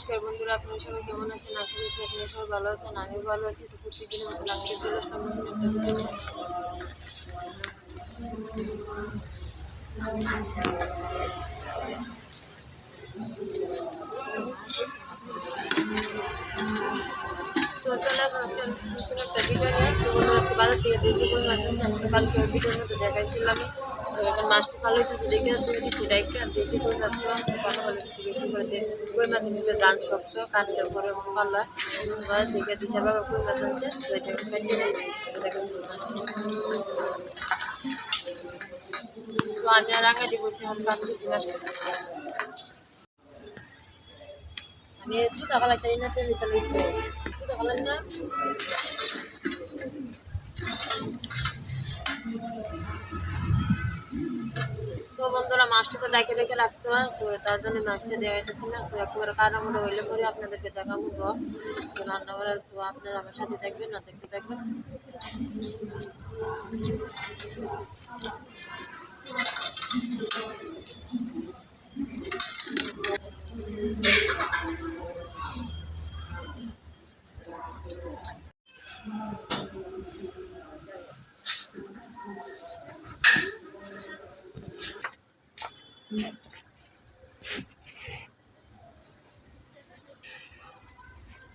নমস্কার বন্ধুরা, আপনারা সবাই কেমন আছেন? আশা করছি আপনারা সবাই ভালো আছেন, আমিও ভালো আছি। তো প্রত্যেকদিনের মতন আজকে চলে আসলাম একটা ভিডিও। তো চলে আজকে একটা ভিডিও নিয়ে। তো বন্ধুরা, আজকে বাজার থেকে দেশি কই মাছ আনছি আমি ভিডিওর মধ্যে দেখাইছিলাম। এখন মাছটা ভালো হয়েছে, দেখে তুলে দেখে আর দেশি কই মাছ ভালো ভালো বেশি মাছ দেখে দিশা বাবা কই মাছ দেখেন কই মাছ। তো আমি আর আমি জুতা ফালাই চাই না, তেল তাহলে জুতা ফালাই না। তো মাছটাকে ডাকে ডেকে রাখতে হয়, তো তার জন্য মাছটা দেওয়া হইতেছে না। তো একবার আমরা হইলে পরে আপনাদেরকে দেখাবো। তো তো রান্না করে তো আপনারা আমার সাথে দেখবেন, না দেখতে দেখবেন।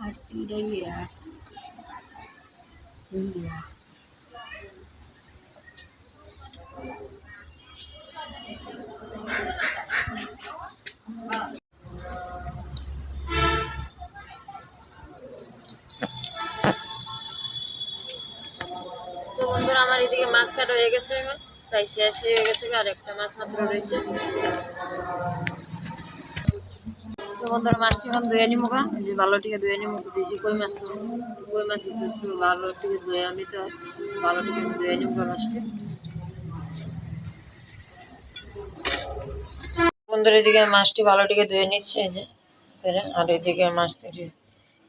আসছি উড়াইয়ে আস উড়িয়ে আস তো বন্ধুরা আমার এদিকে মাছ কাটা হয়ে গেছে এখন প্রায় শেষ হয়ে গেছে আর একটা মাছ মাত্র রয়েছে তো বন্ধুরা মাছটি এখন ধুয়ে নিবো গা। যে ভালো টিকে ধুয়ে নিবো দেশি কই মাছ তো? কই মাছ ভালো টিকে ধুয়ে নিতে হয় ভালো টিকে ধুয়ে গা মাছটি। বন্ধুরা এদিকে মাছটি ভালো টিকে ধুয়ে নিচ্ছে যে। আর এদিকে মাছটি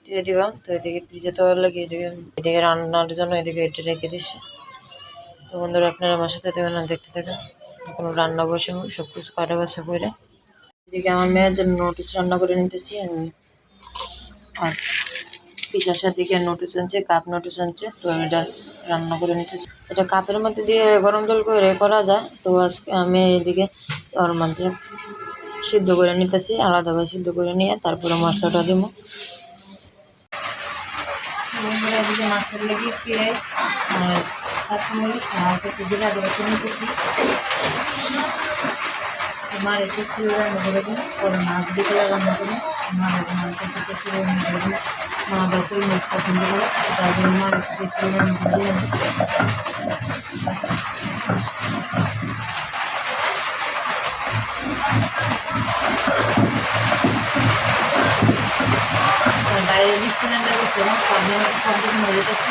দিয়ে দিবা, তো এদিকে ফ্রিজে তো লাগে এদিকে এদিকে রান্নার জন্য এদিকে এটা রেখে দিচ্ছে তো বন্ধুরা, আপনারা আমার সাথে দেখবেন না দেখতে থাকেন কোনো রান্না বসে সব কিছু কাটা বাসা করে এদিকে আমার মেয়ের জন্য নোটিস রান্না করে নিতেছি আর পিসার দিকে নোটিস আনছে কাপ নোটিস আনছে, তো এটা রান্না করে নিতেছি। এটা কাপের মধ্যে দিয়ে গরম জল করে করা যায়, তো আজকে আমি এদিকে ওর মধ্যে সিদ্ধ করে নিতেছি, আলাদাভাবে সিদ্ধ করে নিয়ে তারপরে মশলাটা দিব। মাছের লেগে পেঁয়াজ আর কাঁচামরিচ আর নিতেছি। আমার একটু রান্না করে পরে মাছ বিকেলে রান্না করি আমার মাছ একটু রান্না করে মা বাপুই মাছ পছন্দ করে। তার জন্য আমার একটু ছিল রান্না করে দিন বাইরে বৃষ্টি সামনে শব্দ হয়ে যেতেছে।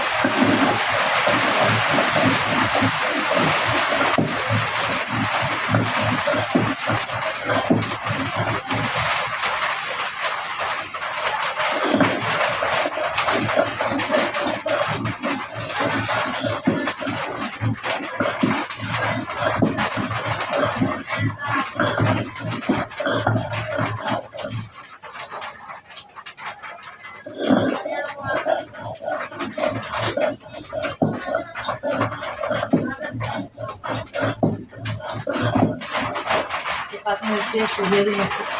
কাঁচামরিচ দিয়ে সরিয়ে দিন একটু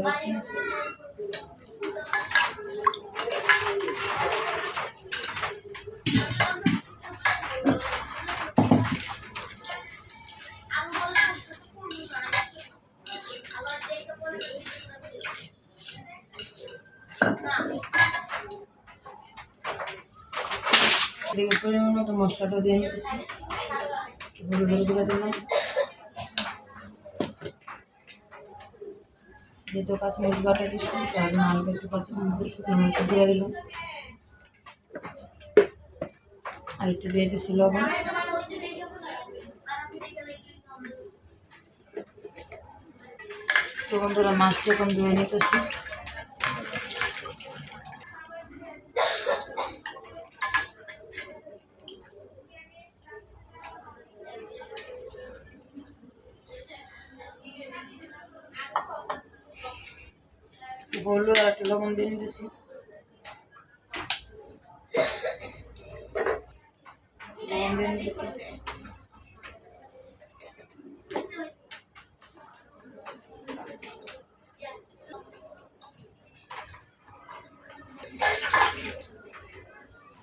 মশলাটা বাটা নিয়েছি। এদিকে পরিমাণ মতো মশলাটা দিয়ে নিতেছি ঘুরে ঘুরে ঘুরে দিলাম যেহেতু কাঁচামরিচ বাটা দিচ্ছি তার জন্য হালকা একটু কাঁচামরিচ শুকনো মরিচ দিয়ে দিলাম আর একটু দিয়ে দিচ্ছি লবণ। তো বন্ধুরা, মাছটা এখন ধুয়ে নিতেছি। হলুদ আর একটু লবণ দিয়ে নিতেছি।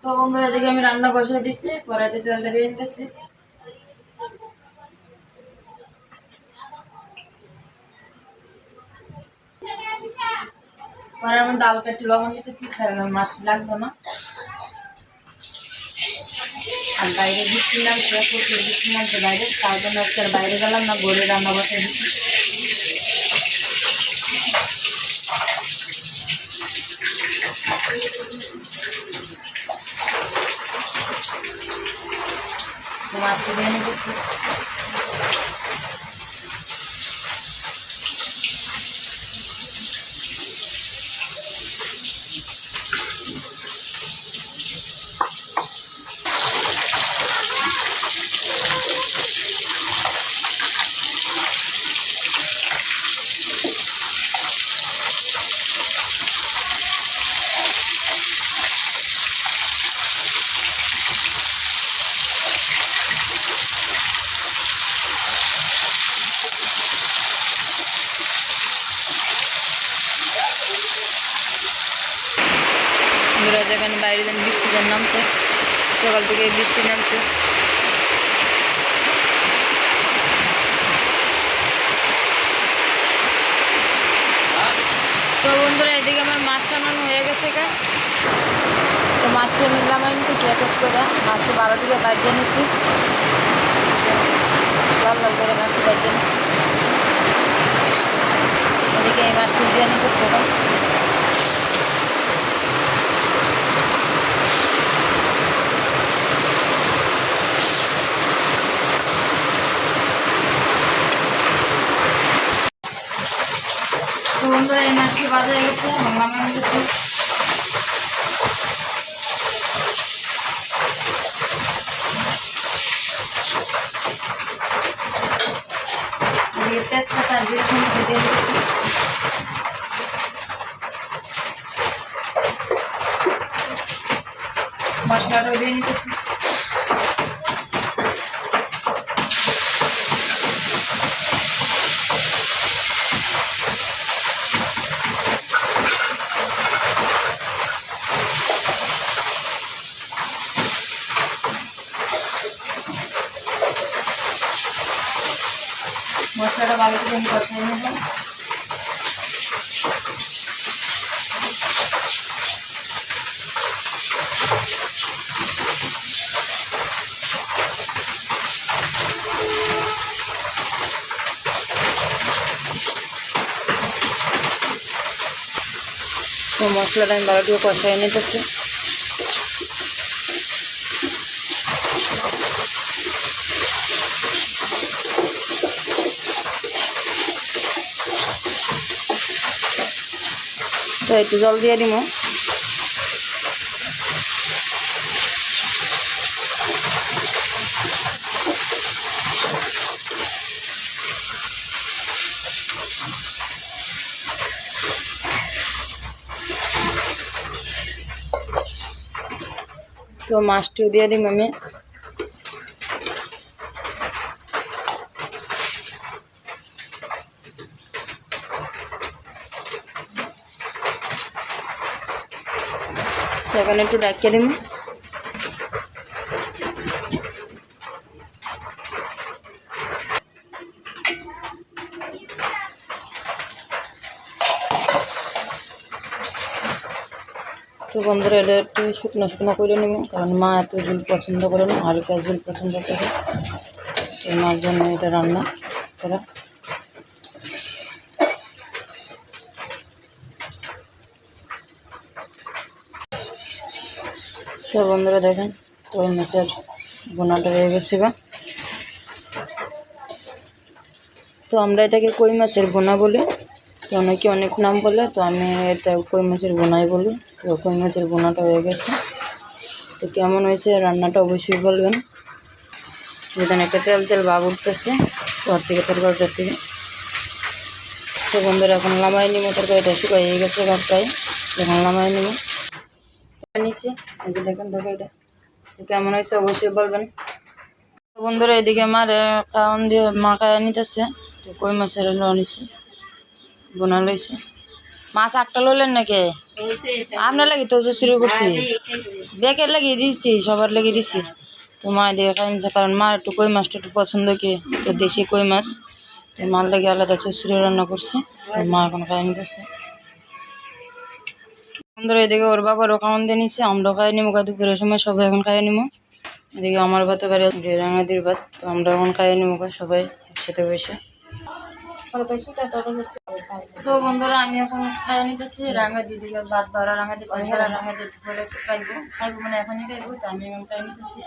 তো বন্ধুরা এদিকে আমি রান্না বসিয়ে দিচ্ছি কড়াইতে তেলটা দিয়ে নিতেছি। পরে আমি ডাল কেটে লবণ দিতেছি কারণ মাছটি লাগবে না। আর বাইরে প্রচুর বৃষ্টি নামছে বাইরে, তার জন্য আজকে বাইরে গেলাম না গড়ে রান্না বসে দিচ্ছি তো মাছটি দিয়ে নিতেছি। বন্ধুরা দেখেন বাইরে যেন বৃষ্টি যেন নামছে। সকাল থেকে বৃষ্টি নামছে। তো বন্ধুরা, এদিকে আমার মাছটা নানো হয়ে গেছে কা তো মাছটা নিলাম আমি নিতেছি এক এক করে। মাছটা বারো দিকে বাজিয়ে নিছি। লাল করে মাছটা বাজিয়ে নিছি। এদিকে এই মাছটা দিয়ে নিতেছি বন্ধুরা, এই মাছটি বাজা হয়ে গেছে বাংলা ম্যাম গেছে তেজপাতা দিয়ে দিচ্ছি মশলাটাও দিয়ে নিতেছি। মশলাটা আমি ভালো করে কষাই নিতেছি। তো একটু জল দিয়ে দিব। তো মাছটিও দিয়ে দিম আমি। এখন একটু ডাকিয়ে দিই তো বন্ধুরা এটা একটু শুকনো শুকনো করে নেব কারণ মা এত ঝুল পছন্দ করে না, হালকা ঝুল পছন্দ করে। তো মার জন্য এটা রান্না করা। তো বন্ধুরা দেখেন কই মাছের বোনাটা হয়ে গেছে বা তো আমরা এটাকে কই মাছের বোনা বলি? তো অনেকে অনেক নাম বলে, তো আমি এটা কই মাছের বোনাই বলি। কই মাছের বোনাটা হয়ে গেছে। তো কেমন হয়েছে রান্নাটা অবশ্যই বলবেন। যেখানে একটা তেল তেল ভাব উঠতেছে, ঘর থেকে তরকারিটার থেকে তো বন্ধুরা, এখন লামাই নিব, তরকারিটা শুকাই গেছে ঘরটায় এখন লামাই নিব। নিচ্ছি, এই যে দেখেন তরকারিটা। কেমন হয়েছে অবশ্যই বলবেন। বন্ধুরা, এদিকে আমার কাউন দিয়ে মা কায়া নিতেছে। তো কই মাছের নিছি বোনা লইছে। মাছ একটা লইলেন নাকি? আপনার লাগি তো শুরু করছি। বেকের লাগিয়ে দিচ্ছি সবার লাগিয়ে দিচ্ছি তো মা দিয়ে খাইছে কারণ মা একটু কই মাছটা একটু পছন্দ কি? তো দেশি কই মাছ। তো মার লাগে আলাদা শ্বশুরে রান্না করছি মা এখন খাই নিতেছে বন্ধুরা এদিকে ওর বাবারও খাওয়ান দিয়ে নিচ্ছে আমরাও খাই নিবো দুপুরের সময় সবাই এখন খাই নিবো এদিকে আমার ভাত যে রাঙাদির ভাত, তো আমরা এখন খাই নিবো সবাই একসাথে বসে। তো বন্ধুরা আমি এখন খাই নিতেছি। রাঙা দিদিকে ভাত ভরা রাঙা দিদি রাঙা দিদি পরে খাইবো। খাইবো মানে এখনই খাইবো তো আমি এখন খাই নিতেছি।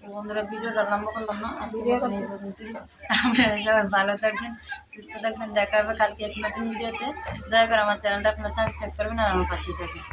তো বন্ধুরা ভিডিওটা লম্বা করলাম না আজকে এই পর্যন্তই। আপনারা সবাই ভালো থাকবেন সুস্থ থাকবেন। দেখা হবে কালকে এক নতুন ভিডিওতে। দয়া করে আমার চ্যানেলটা আপনারা সাবস্ক্রাইব করবেন আর আমার পাশেই থাকবেন।